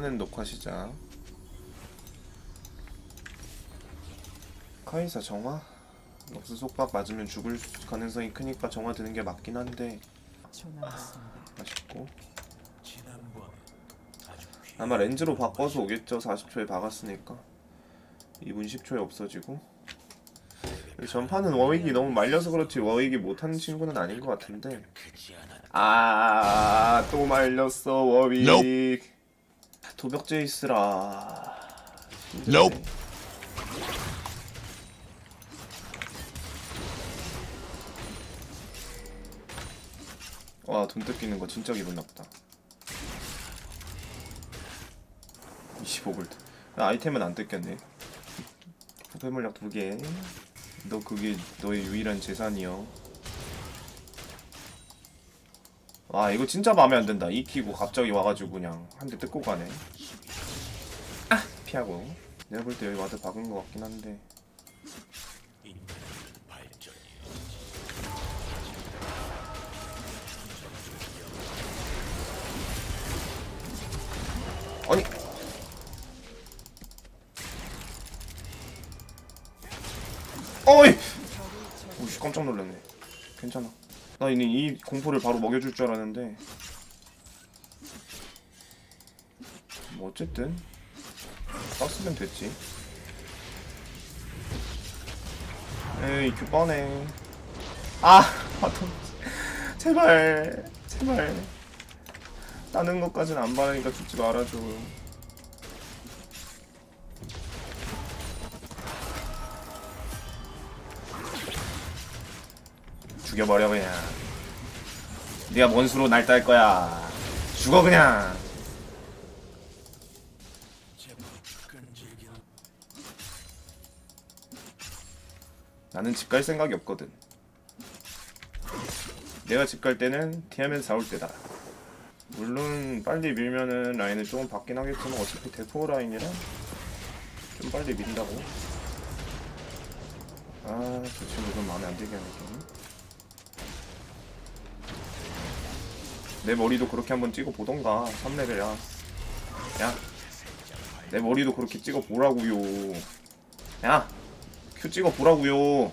일단은 녹화 시작. 카이사 정화? 럭스 속박 맞으면 죽을 가능성이 크니까 정화 드는 게 맞긴 한데. 맛있고. 아마 렌즈로 바꿔서 오겠죠. 40초에 박았으니까. 2분 10초에 없어지고. 전파는 워윅이 너무 말려서 그렇지 워윅이 못하는 친구는 아닌 것 같은데. 아 또 말렸어 워윅 도벽 제이스라. Nope. 와, 돈 뜯기는 거 진짜 기분 나쁘다. 25골드. 아, 아이템은 안 뜯겼네. 부패 물약 두 개. 너 그게 너의 유일한 재산이여. 와, 이거 진짜 마음에 안 든다. 익히고 갑자기 와가지고 그냥 한 대 뜯고 가네. 아, 피하고. 내가 볼 때 여기 와드 박은 것 같긴 한데. 나 이제 이 공포를 바로 먹여줄 줄 알았는데. 뭐 어쨌든 땄으면 됐지. 에이 교뻔해. 아 바텀 제발 제발. 따는 것까지는 안 바라니까 죽지 말아줘. 죽여버려 그냥. 네가 뭔 수로 날 딸 거야. 죽어 그냥. 나는 집 갈 생각이 없거든. 내가 집 갈 때는 티하면 싸울 때다. 물론 빨리 밀면은 라인을 조금 받긴 하겠지만 어차피 대포 라인이라 좀 빨리 민다고 아 저 친구 좀 마음에 안 들게 하네 좀. 내 머리도 그렇게 한번 찍어 보던가 3레벨이야 야 내 머리도 그렇게 찍어 보라고요 야 큐 찍어 보라고요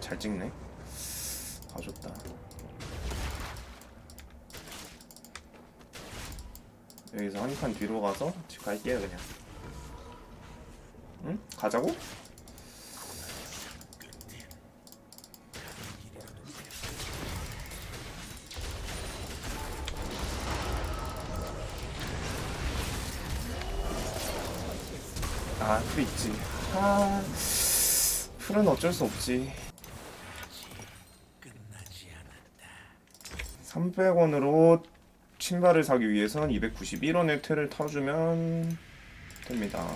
잘 찍네. 봐줬다. 여기서 한 칸 뒤로 가서 집 갈게요 그냥. 응? 가자고? 아, 풀 있지. 아, 풀은 어쩔 수 없지. 300원으로 신발을 사기 위해선 291원의 틀을 타주면 됩니다.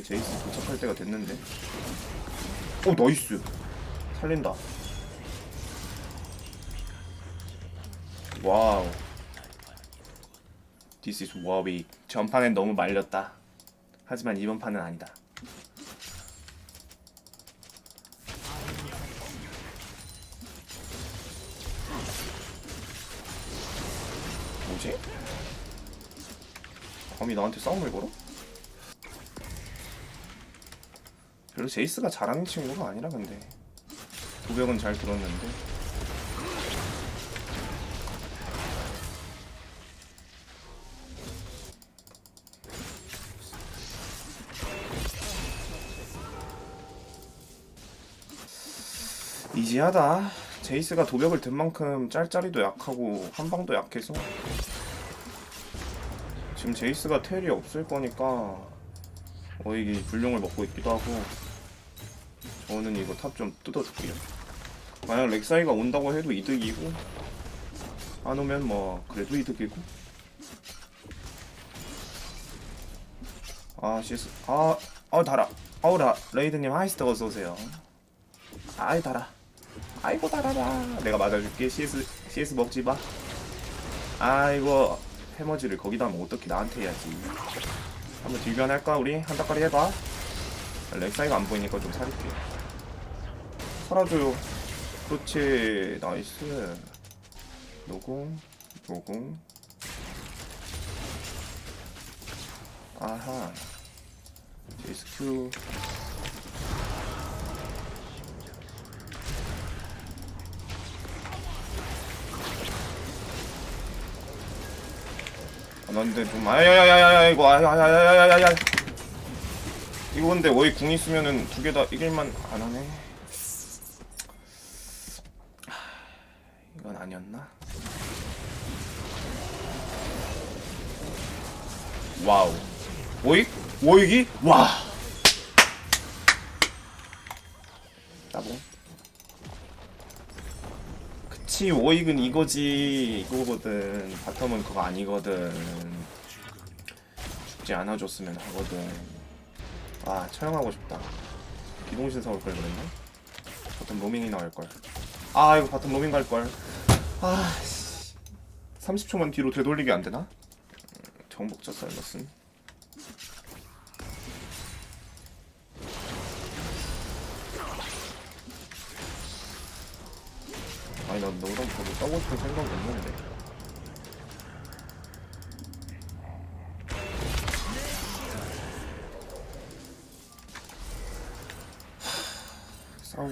제이스 도착할 때가 됐는데. 오 나이스. 살린다. 와우. This is 워비. 전판엔 너무 말렸다. 하지만 이번 판은 아니다. 뭐지? 감히 나한테 싸움을 걸어? 별로 제이스가 잘하는 친구가 아니라 근데. 도벽은 잘 들었는데. 이지하다. 제이스가 도벽을 든 만큼 짤짤이도 약하고 한방도 약해서. 지금 제이스가 텔이 없을 거니까 어 이게 불용을 먹고 있기도 하고 저는 이거 탑 좀 뜯어줄게요. 만약 렉사이가 온다고 해도 이득이고 안 오면 뭐 그래도 이득이고. 아 CS 아 아우 달아. 아우 라 레이드님 하이스터 어서 오세요. 아이 달아. 아이고 달아라. 내가 맞아줄게. CS CS 먹지 마. 아이고 해머지를 거기다 하면 어떻게 나한테 해야지. 한번 딜변할까 우리? 한다까리 해봐. 렉사이가 안 보이니까 좀 살릴게요. 살아줘요. 그렇지. 나이스. 노공, 노공. 아하. 제이스 큐. 아, 나 근데 좀 아야야야야야 이거 아야야야야야야 이거 근데 워이 궁 있으면은 두 개 다 이길만 안 하네. 이건 아니었나? 와우. 워익? 워익이? 와. 따봉. 그치 워익은 이거지 이거거든 바텀은 그거 아니거든 죽지 않아줬으면 하거든 아 촬영하고 싶다 기동신 사올 걸 그랬나? 바텀 로밍이 나올 걸. 아 이거 바텀 로밍 갈 걸. 아 씨. 30초만 뒤로 되돌리기 안 되나? 음, 정복자 쌀러슨. 아니 나 너랑 저도 싸우고 싶은 생각이 없는데.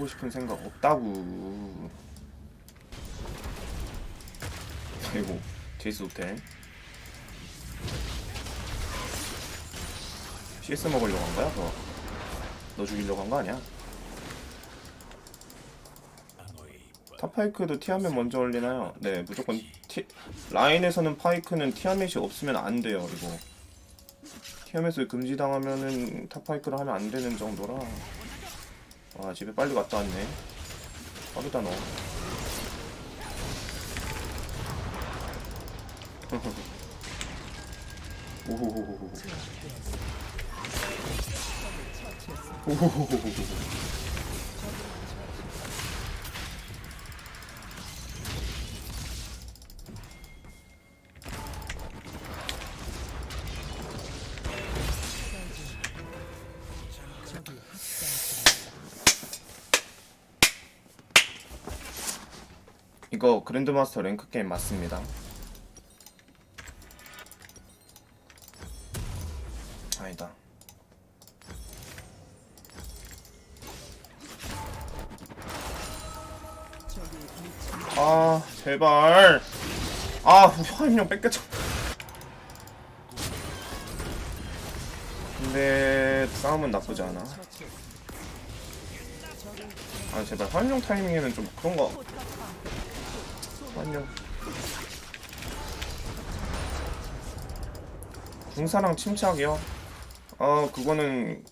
싸우고 싶은 생각 없다고. 아이고, 제이스 호텔. CS 먹으려고 한 거야? 너, 너 죽이려고 한 거 아니야? 탑파이크도 티아멧 먼저 올리나요? 네, 무조건 티, 라인에서는 파이크는 티아멧이 없으면 안 돼요, 이거. 티아멧을 금지당하면은 탑파이크를 하면 안 되는 정도라. 와 집에 빨리 갔다 왔네. 빠르다 너. 오호호호호 오호호호호 이거 그랜드마스터 랭크 게임 맞습니다. 아니다. 아 제발. 아 화임용 뺏겼죠. 근데 싸움은 나쁘지 않아. 아 제발 화임용 타이밍에는 좀 그런 거 안녕. 궁사랑 침착이요? 아 그거는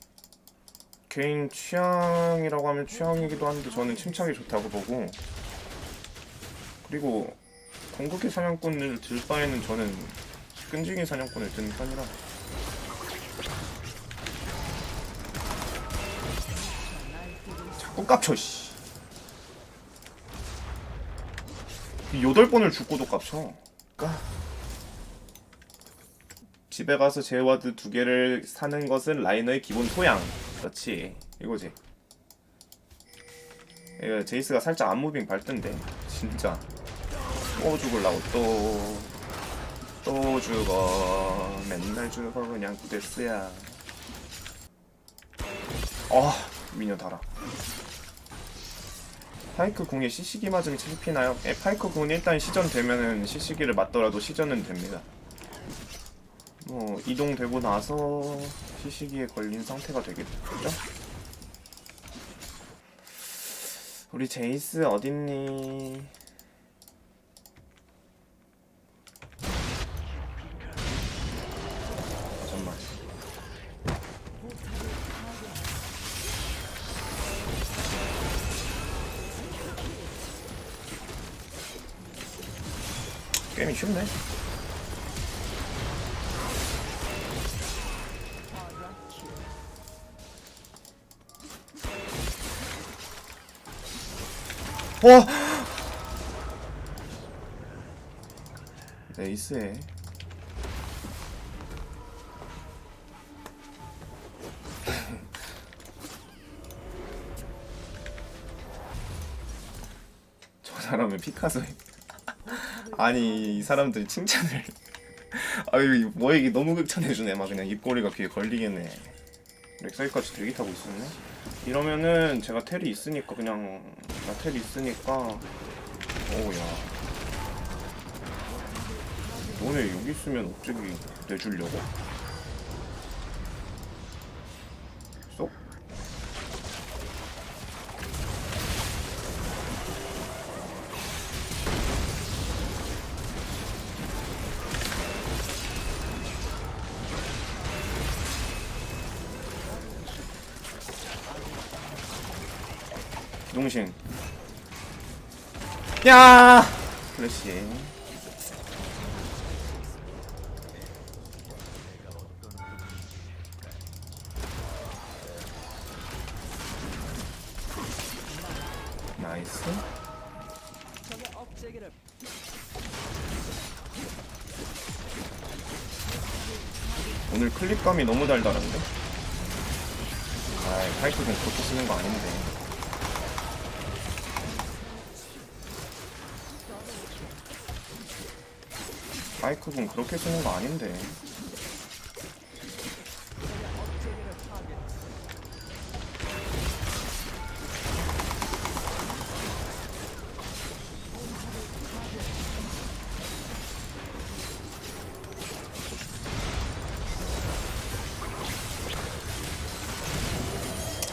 개인 취향이라고 하면 취향이기도 한데 저는 침착이 좋다고 보고 그리고 공격의 사냥꾼을 들 바에는 저는 끈질긴 사냥꾼을 드는 편이라 자꾸 깝쳐 씨 여덟 번을 죽고도 깝쳐. 까. 집에 가서 제와드 두 개를 사는 것은 라이너의 기본 소양. 그렇지. 이거지. 예, 제이스가 살짝 안무빙 밟던데. 진짜. 또 죽을라고 또. 또 죽어. 맨날 죽어 그냥 구데스야. 아, 미녀 달아. 파이크 궁에 시시기 맞으면 실피나요? 예, 파이크 궁은 일단 시전 되면은 시시기를 맞더라도 시전은 됩니다. 뭐 이동되고 나서 시시기에 걸린 상태가 되겠죠? 우리 제이스 어딨니? 프레임이 쉽네. 어? 네, 와 에이스에 저 사람은 피카소임 아니 이 사람들이 칭찬을. 아유 뭐 이게 너무 극찬해주네. 막 그냥 입꼬리가 귀에 걸리겠네. 렉사이까지 대기 타고 있었네. 이러면은 제가 텔이 있으니까 그냥 나 텔이 있으니까. 오우야. 너네 여기 있으면 갑자기 내주려고? 동신. 야! 플래시 나이스. 오늘 클립감이 너무 달달한데? 아이 파이크는 그렇게 쓰는 거 아닌데 파이크군 그렇게 쓰는 거 아닌데.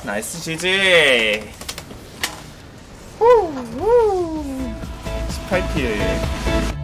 나이스 지지. 18피해